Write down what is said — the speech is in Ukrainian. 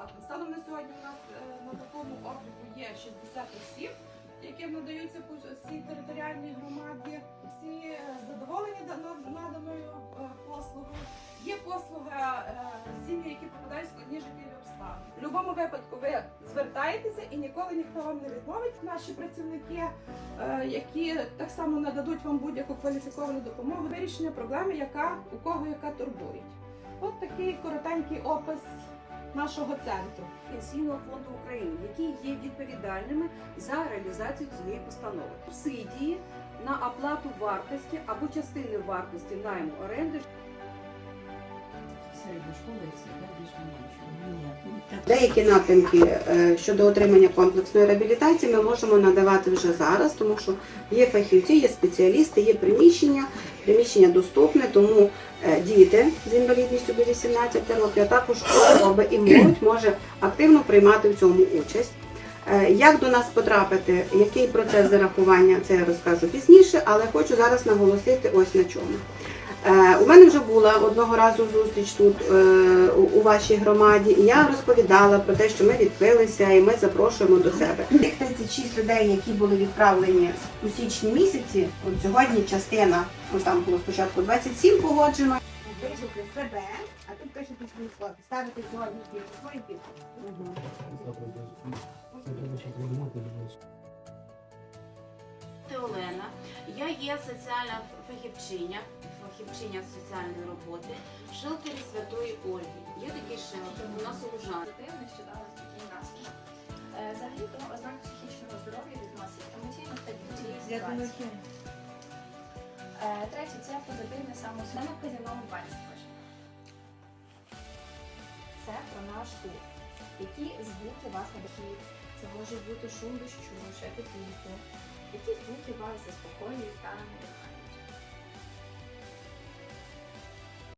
безплатно. Станом на сьогодні у нас е, на такому обліку є 60 осіб, яким надаються по всій територіальній громаді. Всі е, задоволені дано- наданою е, послугою. Є послуга сім'ї, які попадають в складні життєві обставини. В будь-якому випадку ви звертаєтеся і ніколи ніхто вам не відмовить. Наші працівники, які так само нададуть вам будь-яку кваліфіковану допомогу, вирішення проблеми, яка у кого яка турбує. От такий коротенький опис нашого центру. Пенсійного фонду України, які є відповідальними за реалізацію цієї постанови. Субсидії на оплату вартості або частини вартості найму оренди. Деякі напрямки е, щодо отримання комплексної реабілітації ми можемо надавати вже зараз, тому що є фахівці, є спеціалісти, є приміщення, приміщення доступне, тому е, діти з інвалідністю до 18 років, а також особи і молодь може активно приймати в цьому участь. Е, Як до нас потрапити, який процес зарахування, це я розкажу пізніше, але хочу зараз наголосити ось на чому. Е, У мене вже була одного разу зустріч тут е, у- вашій громаді, і я розповідала про те, що ми відкрилися і ми запрошуємо до себе. Тих 36 людей, які були відправлені у січні місяці, от сьогодні частина, ось там було спочатку 27 погоджено. Вижити себе, а тут пишете свої слова, ставити сьогодні свої підписи. Я є соціальна фахівчиня, фахівчиня з соціальної роботи шелтері Святої Ольги. Є такий шелтер, у нас у Лужанці. позитив, нещодавно такий настрій. Е, Взагалі до ознак психічного здоров'я відносять емоційну стабільність ситуації. Е, Третє це позитивне самосвідомо на вказівному пальці. Це про наш слух. Які звуки вас не дохід. Це може бути шум дощу, шепіт вітру. Які звуки вас заспокоюють та.